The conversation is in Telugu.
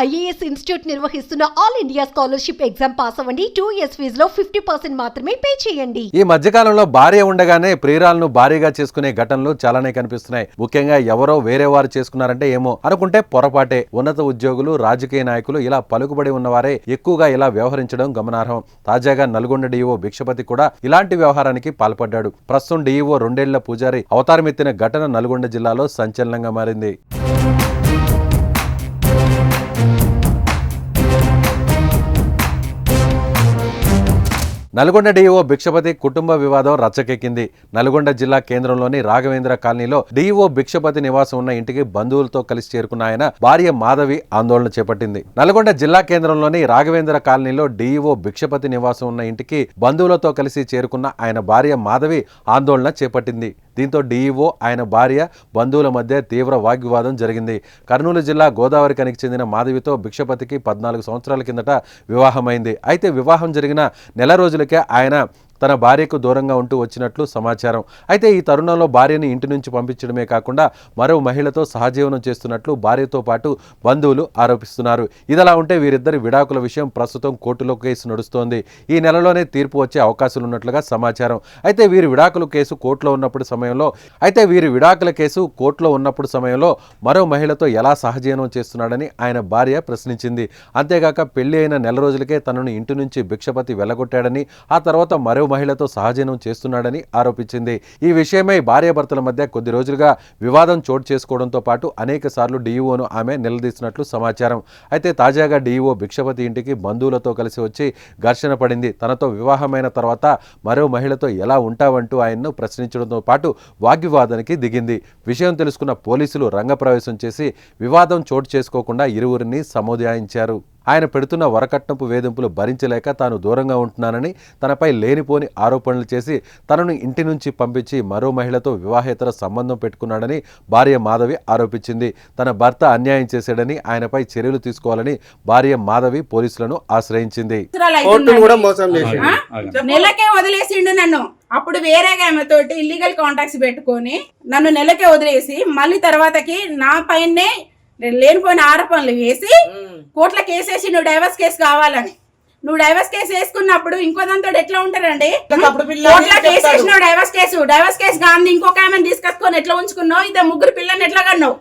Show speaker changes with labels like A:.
A: ఐఏఎస్ ఇన్స్టిట్యూట్ నిర్వహిస్తున్న all India scholarship exam pass అవ్వండి. టూ ఇయర్స్ ఫీజులో ఫిఫ్టీ పర్సెంట్ మాత్రమే పే చేయండి.
B: ఈ మధ్యకాలంలో భార్య ఉండగానే ప్రియురాలను భారీగా చేసుకునే ఘటనలు చాలానే కనిపిస్తున్నాయి. ముఖ్యంగా ఎవరో వేరే వారు చేసుకున్నారంటే ఏమో అనుకుంటే పొరపాటే. ఉన్నత ఉద్యోగులు రాజకీయ నాయకులు ఇలా పలుకుబడి ఉన్నవారే ఎక్కువగా ఇలా వ్యవహరించడం గమనార్హం. తాజాగా నల్గొండ డీఈఓ భిక్షపతి కూడా ఇలాంటి వ్యవహారానికి పాల్పడ్డాడు. ప్రస్తుతం డీఈఓ రెండేళ్ళ పూజారి అవతారమెత్తిన ఘటన నల్గొండ జిల్లాలో సంచలనంగా మారింది. నల్గొండ డీఈఓ భిక్షపతి కుటుంబ వివాదం రచ్చకెక్కింది. నల్గొండ జిల్లా కేంద్రంలోని రాఘవేంద్ర కాలనీలో డీఈఓ భిక్షపతి నివాసం ఉన్న ఇంటికి బంధువులతో కలిసి చేరుకున్న ఆయన భార్య మాధవి ఆందోళన చేపట్టింది. నల్గొండ జిల్లా కేంద్రంలోని రాఘవేంద్ర కాలనీలో డీఈఓ భిక్షపతి నివాసం ఉన్న ఇంటికి బంధువులతో కలిసి చేరుకున్న ఆయన భార్య మాధవి ఆందోళన చేపట్టింది. దీంతో డీఈఓ ఆయన భార్య బంధువుల మధ్య తీవ్ర వాగ్వివాదం జరిగింది. కర్నూలు జిల్లా గోదావరి కనికి చెందిన మాధవితో భిక్షపతికి పద్నాలుగు సంవత్సరాల కిందట వివాహమైంది. అయితే వివాహం జరిగిన నెల రోజులకే ఆయన తన భార్యకు దూరంగా ఉంటూ వచ్చినట్లు సమాచారం. అయితే ఈ తరుణంలో భార్యని ఇంటి నుంచి పంపించడమే కాకుండా మరో మహిళతో సహజీవనం చేస్తున్నట్లు భార్యతో పాటు బంధువులు ఆరోపిస్తున్నారు. ఇదిలా ఉంటే వీరిద్దరి విడాకుల విషయం ప్రస్తుతం కోర్టులో కేసు నడుస్తోంది. ఈ నెలలోనే తీర్పు వచ్చే అవకాశాలు ఉన్నట్లుగా సమాచారం. అయితే వీరి విడాకుల కేసు కోర్టులో ఉన్నప్పుడు సమయంలో అయితే వీరి విడాకుల కేసు కోర్టులో ఉన్నప్పుడు సమయంలో మరో మహిళతో ఎలా సహజీవనం చేస్తున్నాడని ఆయన భార్య ప్రశ్నించింది. అంతేగాక పెళ్ళి అయిన నెల రోజులకే తనను ఇంటి నుంచి భిక్షపతి వెళ్ళగొట్టాడని ఆ తర్వాత మరో మహిళతో సహజీవనం చేస్తున్నాడని ఆరోపించింది. ఈ విషయమై భార్యాభర్తల మధ్య కొద్ది రోజులుగా వివాదం చోటు చేసుకోవడంతో పాటు అనేక సార్లు డీఈఓను ఆమె నిలదీసినట్లు సమాచారం. అయితే తాజాగా డీఈఓ భిక్షపతి ఇంటికి బంధువులతో కలిసి వచ్చి ఘర్షణ పడింది. తనతో వివాహమైన తర్వాత మరో మహిళతో ఎలా ఉంటావంటూ ఆయన్ను ప్రశ్నించడంతో పాటు వాగ్వివాదానికి దిగింది. విషయం తెలుసుకున్న పోలీసులు రంగప్రవేశం చేసి వివాదం చోటు చేసుకోకుండా ఇరువురిని సముదాయించారు ఆయన పెడుతున్న వరకట్నపు వేధింపులు భరించలేక తాను దూరంగా ఉంటున్నానని తనపై లేనిపోని ఆరోపణలు చేసి తనను ఇంటి నుంచి పంపించి మరో మహిళతో వివాహేతర సంబంధం పెట్టుకున్నాడని భార్య మాధవి ఆరోపించింది. తన భర్త అన్యాయం చేశాడని ఆయనపై చర్యలు తీసుకోవాలని భార్య మాధవి పోలీసులను ఆశ్రయించింది?
C: నెలకే వదిలేసిండు నన్ను. అప్పుడు వేరే ఆమెతోటి ఇల్లీగల్ కాంటాక్ట్స్ పెట్టుకొని నన్ను నెలకే వదిలేసి మళ్ళీ తర్వాతకి నా పైనే లేనిపోయిన ఆరోపణలు వేసి కోర్టులో కేసు వేసి నువ్వు డైవర్స్ కేసు కావాలని. నువ్వు డైవర్స్ కేసు వేసుకున్నప్పుడు ఇంకో దాంతో ఎట్లా ఉంటారండి? కేసు. వేసినావు divorce case. Divorce case Gandhi ఇంకొక ఆమెను తీసుకొచ్చుకొని ఎట్లా ఉంచుకున్నావు? ఇద్దరు ముగ్గురు పిల్లని ఎట్లా కన్నావు?